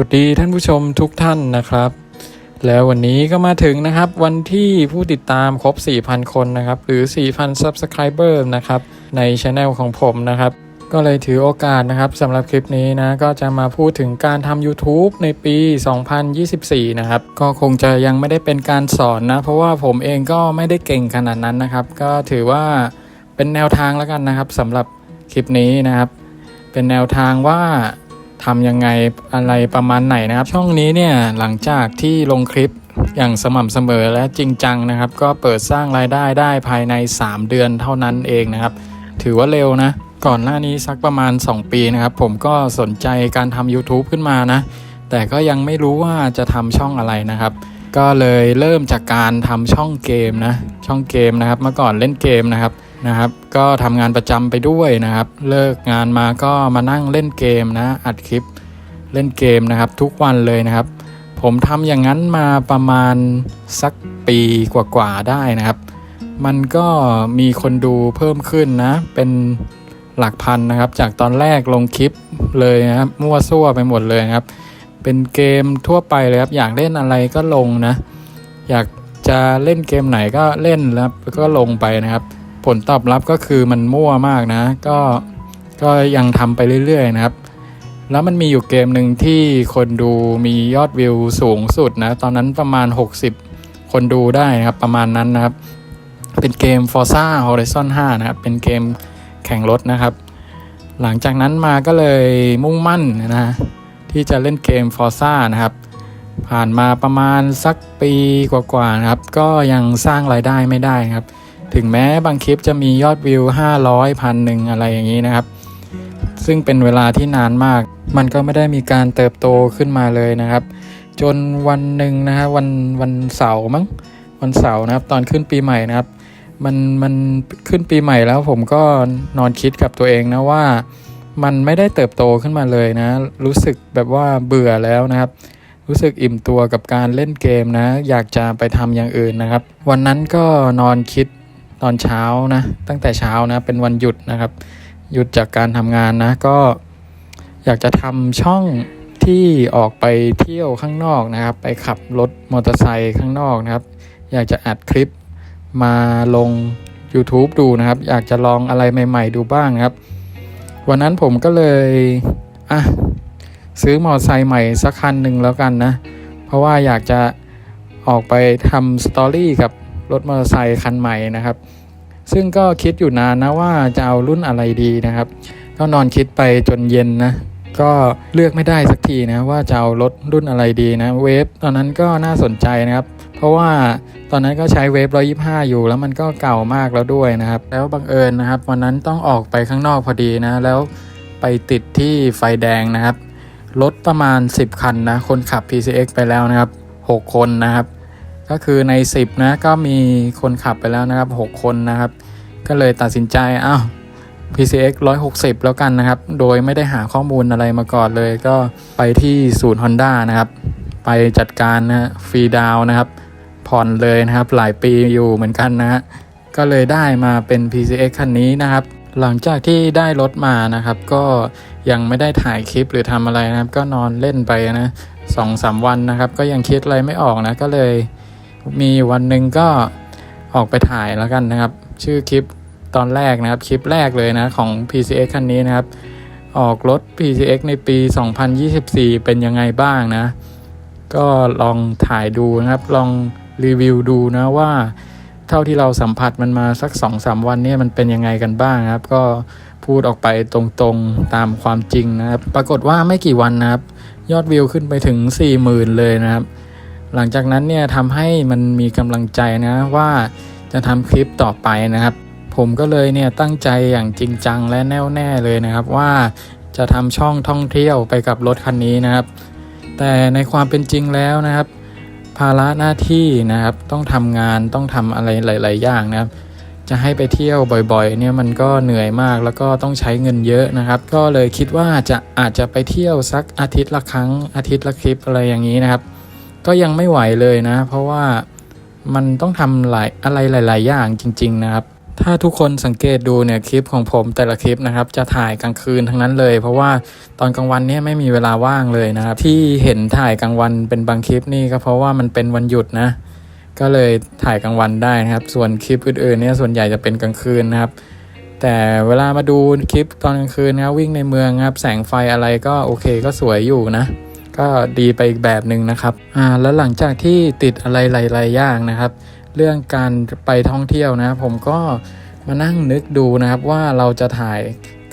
วัสดีท่านผู้ชมทุกท่านนะครับ แล้ววันนี้ก็มาถึงนะครับ วันที่ผู้ติดตามครบ 4,000 คนนะครับ หรือ 4,000 Subscriber นะครับ ในช anel ของผมนะครับ ก็เลยถือโอกาสนะครับสำหรับคลิปนี้นะ ก็จะมาพูดถึงการทำ YouTube ในปี 2024 นะครับ ก็คงจะยังไม่ได้เป็นการสอนนะ เพราะว่าผมเองก็ไม่ได้เก่งขนาดนั้นนะครับ ก็ถือว่าเป็นแนวทางแล้วกันนะครับสำหรับคลิปนี้นะครับ เป็นแนวทางว่า ทำยังไงอะไรประมาณไหนนะครับ ช่องนี้เนี่ยหลังจากที่ลงคลิปอย่างสม่ำเสมอและจริงจังนะครับ ก็เปิดสร้างรายได้ได้ภายใน 3 เดือนเท่านั้นเองนะครับ ถือว่าเร็วนะ ก่อนหน้านี้สักประมาณ 2 ปีนะครับ ผมก็สนใจการทำ YouTube ขึ้นมานะ แต่ก็ยังไม่รู้ว่าจะทำช่องอะไรนะครับ ก็เลยเริ่มจากการทำช่องเกมนะ ช่องเกมนะครับ เมื่อก่อนเล่นเกมนะครับ นะครับ ก็ทำงานประจำไปด้วยนะครับ เลิกงานมาก็มานั่งเล่นเกมนะอัดคลิปเล่นเกมนะครับ ทุกวันเลยนะครับ ผมทำอย่างนั้นมาประมาณสักปีกว่าๆได้นะครับ มันก็มีคนดูเพิ่มขึ้นนะ เป็นหลักพันนะครับ จากตอนแรกลงคลิปเลยนะครับมั่วซั่วไปหมดเลยครับ เป็นเกมทั่วไปเลยครับ อยากเล่นอะไรก็ลงนะ อยากจะเล่นเกมไหนก็เล่นแล้วก็ลงไปนะครับ ผลตอบรับก็คือมันมั่วมากนะ ก็ก็ยังทำไปเรื่อย ๆ นะครับ แล้วมันมีอยู่เกมหนึ่งที่คนดูมียอดวิวสูงสุดนะ ตอนนั้นประมาณ 60 คนดูได้นะครับประมาณนั้นนะครับ เป็นเกม Forza Horizon 5 นะครับ เป็นเกมแข่งรถนะครับ หลังจากนั้นมาก็เลยมุ่งมั่นนะ ที่จะเล่นเกม Forza นะครับ ผ่านมาประมาณสักปีกว่าๆนะครับ ก็ยังสร้างรายได้ไม่ได้ครับ ถึงแม้บางคลิปจะมียอดวิว 500พันหนึ่งอะไรอย่างนี้นะครับ ซึ่งเป็นเวลาที่นานมาก มันก็ไม่ได้มีการเติบโตขึ้นมาเลยนะครับ จนวันหนึ่งนะฮะวันวันเสาร์มั้งวันเสาร์นะครับ ตอนขึ้นปีใหม่นะครับ มันมันขึ้นปีใหม่แล้วผมก็นอนคิดกับตัวเองนะว่า มันไม่ได้เติบโตขึ้นมาเลยนะ รู้สึกแบบว่าเบื่อแล้วนะครับรู้สึกอิ่มตัวกับการเล่นเกมนะ อยากจะไปทำอย่างอื่นนะครับ วันนั้นก็นอนคิด ตอนเช้านะ ตั้งแต่เช้านะ เป็นวันหยุดนะครับ หยุดจากการทำงานนะ ก็อยากจะทำช่องที่ออกไปเที่ยวข้างนอกนะครับ ไปขับรถมอเตอร์ไซค์ข้างนอกนะครับ อยากจะอัดคลิปมาลง YouTube ดูนะครับ อยากจะลองอะไรใหม่ ๆ ดูบ้างครับ วันนั้นผมก็เลยอะซื้อมอเตอร์ไซค์ใหม่สักคันหนึ่งแล้วกันนะ เพราะว่าอยากจะออกไปทำสตอรี่กับ รถมอเตอร์ไซค์คันใหม่นะครับ ซึ่งก็คิดอยู่นานนะว่าจะเอารุ่นอะไรดีนะครับ ก็นอนคิดไปจนเย็นนะก็เลือกไม่ได้สักทีนะว่าจะเอารถรุ่นอะไรดีนะเวฟตอนนั้นก็น่าสนใจนะครับ เพราะว่าตอนนั้นก็ใช้เวฟ125 อยู่ แล้วมันก็เก่ามากแล้วด้วยนะครับ แล้วบังเอิญนะครับ วันนั้นต้องออกไปข้างนอกพอดีนะ แล้วไปติดที่ไฟแดงนะครับรถประมาณ 10 คันนะ คนขับ PCX ไปแล้วนะครับ 6 คนนะครับ ก็คือใน 10 นะก็มีคนขับไปแล้วนะครับ 6 คนนะครับ ก็เลยตัดสินใจอ้าว PCX 160 แล้วกันนะครับ โดยไม่ได้หาข้อมูลอะไรมาก่อนเลยก็ไปที่ศูนย์ Honda นะครับ ไปจัดการนะฟรีดาวน์นะครับ ผ่อนเลยนะครับ หลายปีอยู่เหมือนกันนะฮะก็เลยได้มาเป็น PCX คันนี้นะครับ หลังจากที่ได้รถมานะครับ ก็ยังไม่ได้ถ่ายคลิปหรือทำอะไรนะครับ ก็นอนเล่นไปนะสองสามวันนะครับ ก็ยังคิดอะไรไม่ออกนะก็เลย มีวันหนึ่งก็ออกไปถ่ายแล้วกันนะครับ ชื่อคลิปตอนแรกนะครับ คลิปแรกเลยนะของ PCX คันนี้นะครับ ออกรถ PCX ในปี 2024 เป็นยังไงบ้างนะ ก็ลองถ่ายดูนะครับ ลองรีวิวดูนะว่าเท่าที่เราสัมผัสมันมาสัก2อสวันเนี่ยมันเป็นยังไงกันบ้างครับ ก็พูดออกไปตรงๆตามความจริงนะครับ ปรากฏว่าไม่กี่วันนะครับ ยอดวิวขึ้นไปถึง 40,000 เลยนะครับ หลังจากนั้นเนี่ยทำให้มันมีกำลังใจนะว่าจะทำคลิปต่อไปนะครับ ผมก็เลยเนี่ยตั้งใจอย่างจริงจังและแน่วแน่เลยนะครับว่าจะทำช่องท่องเที่ยวไปกับรถคันนี้นะครับ แต่ในความเป็นจริงแล้วนะครับ ภาระหน้าที่นะครับ ต้องทำงานต้องทำอะไรหลาย ๆ อย่างนะครับ จะให้ไปเที่ยวบ่อยๆ เนี่ยมันก็เหนื่อยมากแล้วก็ต้องใช้เงินเยอะนะครับ ก็เลยคิดว่าจะอาจจะไปเที่ยวสักอาทิตย์ละครั้งอาทิตย์ละคลิปอะไรอย่างนี้นะครับ ก็ยังไม่ไหวเลยนะ เพราะว่ามันต้องทำหลายอะไรหลาย ๆ อย่างจริง ๆ นะครับ ถ้าทุกคนสังเกตดูเนี่ยคลิปของผมแต่ละคลิปนะครับ จะถ่ายกลางคืนทั้งนั้นเลย เพราะว่าตอนกลางวันเนี่ยไม่มีเวลาว่างเลยนะครับ ที่เห็นถ่ายกลางวันเป็นบางคลิปนี่ก็เพราะว่ามันเป็นวันหยุดนะ ก็เลยถ่ายกลางวันได้นะครับ ส่วนคลิปอื่น ๆ เนี่ยส่วนใหญ่จะเป็นกลางคืนนะครับแต่เวลามาดูคลิปตอนกลางคืนนะวิ่งในเมืองครับ แสงไฟอะไรก็โอเคก็สวยอยู่นะ ก็ดีไปอีกแบบหนึ่งนะครับอ่าแล้วหลังจากที่ติดอะไรหลายๆอย่างนะครับ เรื่องการไปท่องเที่ยวนะผมก็มานั่งนึกดูนะครับว่าเราจะถ่าย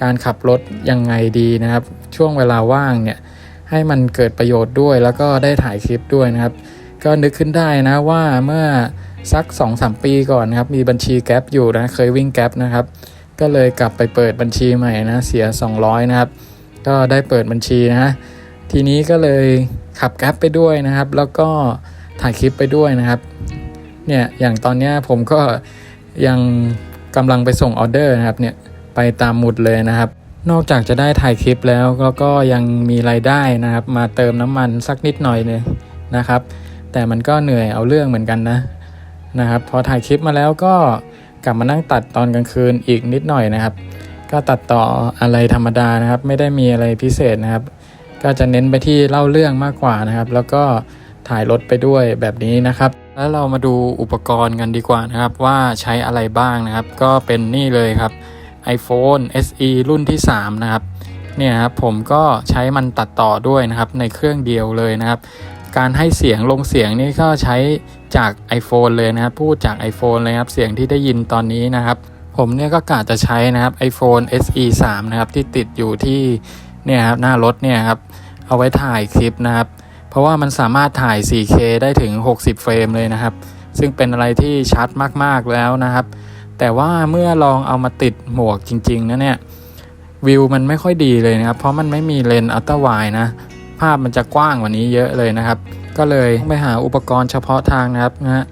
การขับรถยังไงดีนะครับ ช่วงเวลาว่างเนี่ยให้มันเกิดประโยชน์ด้วย แล้วก็ได้ถ่ายคลิปด้วยนะครับ ก็นึกขึ้นได้นะว่าเมื่อสัก 2-3 ปีก่อนนะครับ มีบัญชีแก๊ปอยู่นะเคยวิ่งแก๊ปนะครับก็เลยกลับไปเปิดบัญชีใหม่นะเสีย 200 นะครับ ก็ได้เปิดบัญชีนะ ทีนี้ก็เลยขับแก๊ปไปด้วยนะครับ แล้วก็ถ่ายคลิปไปด้วยนะครับ เนี่ยอย่างตอนนี้ผมก็ยังกำลังไปส่งออเดอร์นะครับเนี่ยไปตามหมุดเลยนะครับ นอกจากจะได้ถ่ายคลิปแล้วแล้วก็ยังมีรายได้นะครับ มาเติมน้ำมันสักนิดหน่อยเลยนะครับ แต่มันก็เหนื่อยเอาเรื่องเหมือนกันนะนะครับ พอถ่ายคลิปมาแล้วก็กลับมานั่งตัดตอนกลางคืนอีกนิดหน่อยนะครับ ก็ตัดต่ออะไรธรรมดานะครับ ไม่ได้มีอะไรพิเศษนะครับ ก็จะเน้นไปที่เล่าเรื่องมากกว่านะครับ แล้วก็ถ่ายรถไปด้วยแบบนี้นะครับ แล้วเรามาดูอุปกรณ์กันดีกว่านะครับ ว่าใช้อะไรบ้างนะครับ ก็เป็นนี่เลยครับ iPhone SE รุ่นที่ 3 นะครับเนี่ยครับผมก็ใช้มันตัดต่อด้วยนะครับ ในเครื่องเดียวเลยนะครับ การให้เสียงลงเสียงนี่ก็ใช้จาก iPhone เลยนะครับ พูดจาก iPhone เลยครับ เสียงที่ได้ยินตอนนี้นะครับ ผมเนี่ยก็กะจะใช้นะครับ iPhone SE 3 นะครับ ที่ติดอยู่ที่เนี่ยครับหน้ารถเนี่ยครับ เอาไว้ถ่ายคลิปนะครับ เพราะว่ามันสามารถถ่าย 4K ได้ถึง 60 เฟรมเลยนะครับ ซึ่งเป็นอะไรที่ชัดมากๆแล้วนะครับ แต่ว่าเมื่อลองเอามาติดหมวกจริงๆนะเนี่ยวิวมันไม่ค่อยดีเลยนะครับ เพราะมันไม่มีเลนส์อัลตร้าไวด์นะ ภาพมันจะกว้างกว่านี้เยอะเลยนะครับ ก็เลยต้องไปหาอุปกรณ์เฉพาะทางนะครับนะ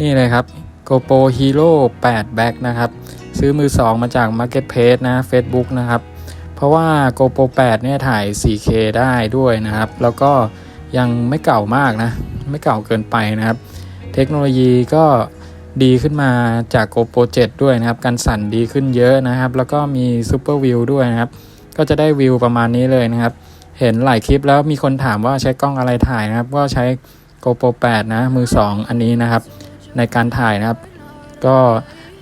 นี่เลยครับ GoPro Hero 8 Back นะครับ ซื้อมือ 2 มาจาก Marketplace นะ Facebook นะครับ เพราะว่า GoPro 8 เนี่ยถ่าย 4K ได้ด้วยนะครับ แล้วก็ยังไม่เก่ามากนะ ไม่เก่าเกินไปนะครับ เทคโนโลยีก็ดีขึ้นมาจาก GoPro 7 ด้วยนะครับ การสั่นดีขึ้นเยอะนะครับ แล้วก็มี Super View ด้วยนะครับ ก็จะได้วิวประมาณนี้เลยนะครับ เห็นหลายคลิปแล้วมีคนถามว่าใช้กล้องอะไรถ่ายนะครับ ก็ใช้ GoPro 8 นะ มือ 2 อันนี้นะครับ ในการถ่ายนะครับ ก็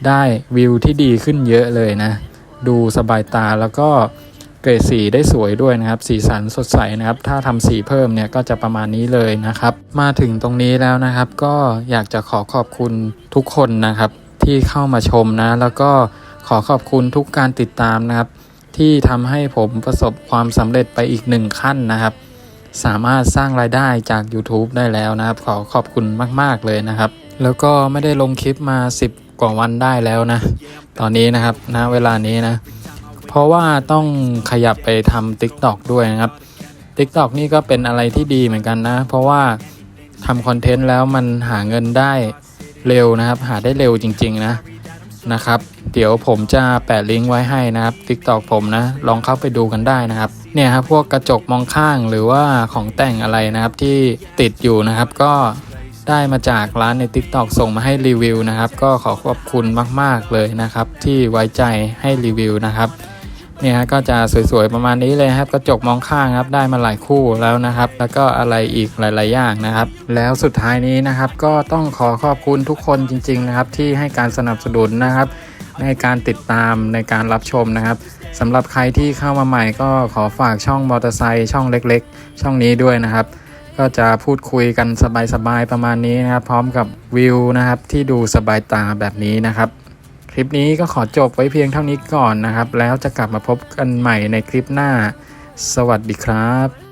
ได้วิวที่ดีขึ้นเยอะเลยนะ ดูสบายตาแล้วก็ เกรดสีได้สวยด้วยนะครับ สีสันสดใสนะครับ ถ้าทำสีเพิ่มเนี่ยก็จะประมาณนี้เลยนะครับ มาถึงตรงนี้แล้วนะครับ ก็อยากจะขอขอบคุณทุกคนนะครับ ที่เข้ามาชมนะ แล้วก็ขอขอบคุณทุกการติดตามนะครับ ที่ทำให้ผมประสบความสำเร็จไปอีกหนึ่งขั้นนะครับ สามารถสร้างรายได้จาก YouTube ได้แล้วนะครับ ขอขอบคุณมาก ๆเลยนะครับ แล้วก็ไม่ได้ลงคลิปมา 10 กว่าวันได้แล้วนะ ตอนนี้นะครับณเวลานี้นะ เพราะว่าต้องขยับไปทำ TikTok ด้วยนะครับ TikTok นี่ก็เป็นอะไรที่ดีเหมือนกันนะ เพราะว่าทำคอนเทนต์แล้วมันหาเงินได้เร็วนะครับ หาได้เร็วจริง ๆ นะนะครับ เดี๋ยวผมจะแปะลิงก์ไว้ให้นะครับ TikTok ผมนะ ลองเข้าไปดูกันได้นะครับ เนี่ยครับพวกกระจกมองข้างหรือว่าของแต่งอะไรนะครับที่ติดอยู่นะครับก็ได้มาจากร้านใน TikTok ส่งมาให้รีวิวนะครับ ก็ขอขอบคุณมาก ๆ เลยนะครับ ที่ไว้ใจให้รีวิวนะครับ เนี่ยฮะก็จะสวยๆประมาณนี้เลยครับกระจกมองข้างครับได้มาหลายคู่แล้วนะครับ แล้วก็อะไรอีกหลาย ๆ อย่างนะครับ แล้วสุดท้ายนี้นะครับ ก็ต้องขอขอบคุณทุกคนจริง ๆ นะครับ ที่ให้การสนับสนุนนะครับ ในการติดตามในการรับชมนะครับสำหรับใครที่เข้ามาใหม่ก็ขอฝากช่องมอเตอร์ไซค์ช่องเล็ก ๆ ช่องนี้ด้วยนะครับก็จะพูดคุยกันสบายๆประมาณนี้นะครับ พร้อมกับวิวนะครับที่ดูสบายตาแบบนี้นะครับ ลิปนี้ก็ขอจบไว้เพียงเท่านี้ก่อนนะครับ แล้วจะกลับมาพบกันใหม่ในคลิปหน้า สวัสดีครับ